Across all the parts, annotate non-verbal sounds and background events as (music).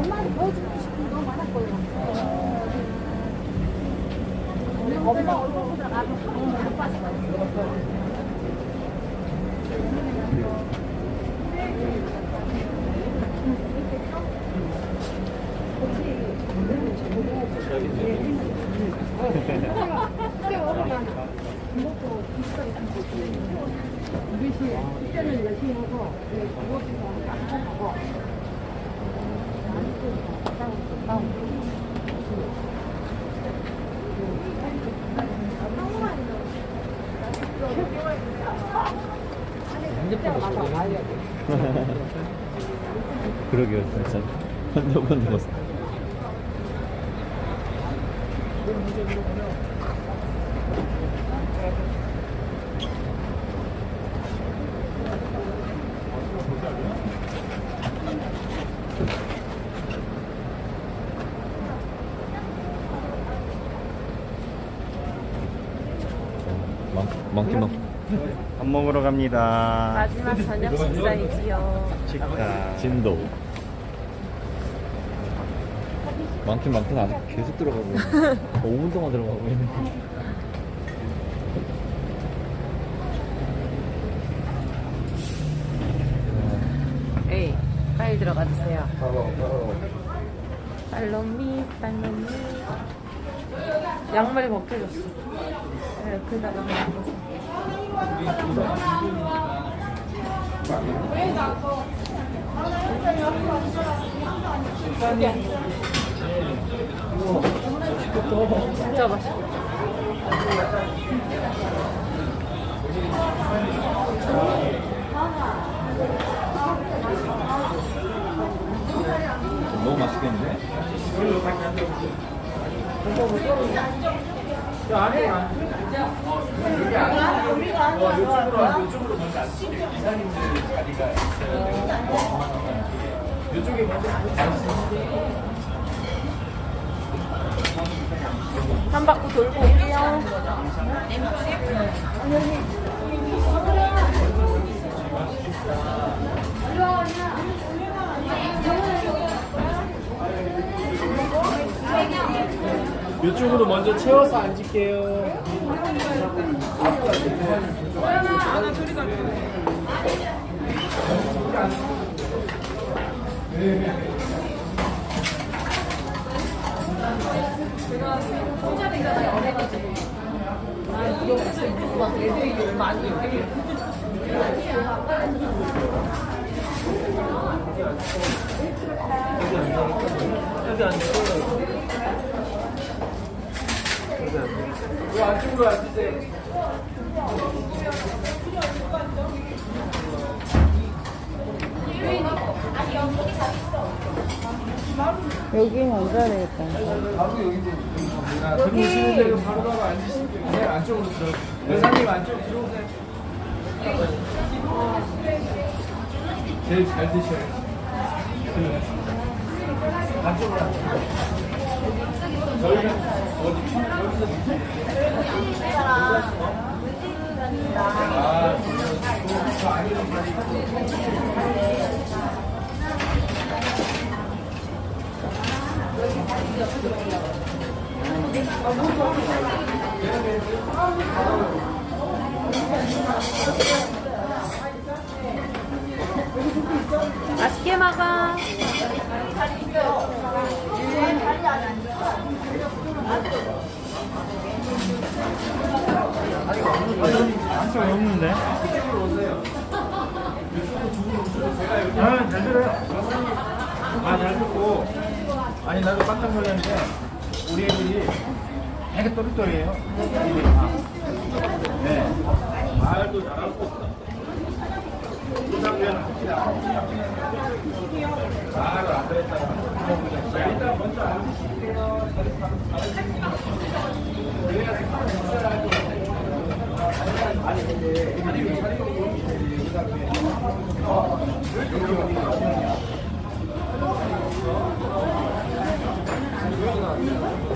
엄마한테 보여주고 싶은 게 너무 많았거든요. 엄마 얼굴보다 나도 못 봤어요. 그 러게요 진짜. (laughs) 거 많, 많긴 많밥 먹으러 갑니다. 마지막 저녁 식사이지요. 식사. 진도 많긴 많긴 아직 계속 들어가고 (laughs) 있네 5분 동안 들어가고 에이, 빨리 들어가 주세요. 팔로미, 팔로미. 양말이 벗겨졌어. 네, 놔둬서. 진짜 맛있겠다. 너무 맛있겠는데? 한 바퀴 돌고 올게요. 이쪽으로 먼저 채워서 앉을게요. 여기. 이 안쪽으로 앉으세요. 여기 앉아야 되겠다. 바로 여기 이제 들어오시는 대로 바로 앉으시면 돼요. 안쪽으로 들어. 여사님 안쪽으로 들어오세요. 제일 잘 드셔요. 안쪽으로 앉으세요. 맛있게 먹어. 한쪽 없는데? 아, 잘 들어요. 아, 잘 듣고. 아니, 나도 깜짝 놀랐는데, 우리 애들이 되게 다. 네. 말도 잘하고. 같이 나가고. 말을 아니 근데 아니 왜자리가 그렇게 되는 거야? 왜 여기 왔냐? 왜 여기 왔냐?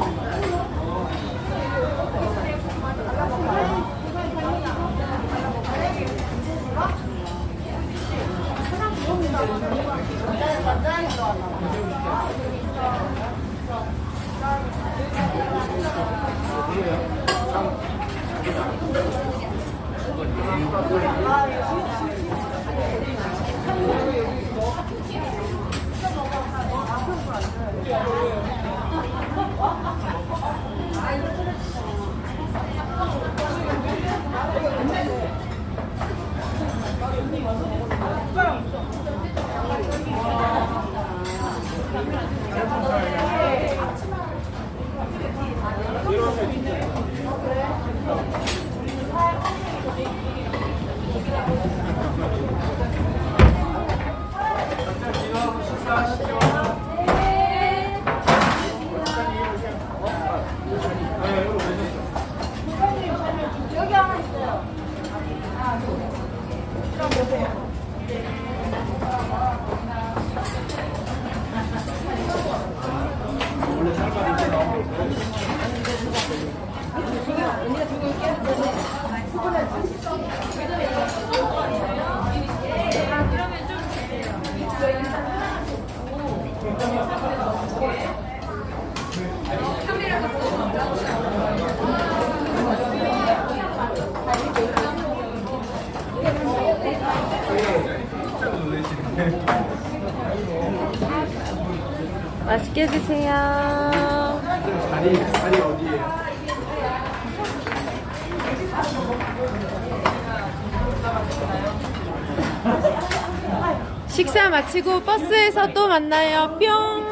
식사하시죠. (laughs) 맛있게 드세요. 자리 자리 어디에요? 식사 마치고 버스에서 또 만나요. 뿅.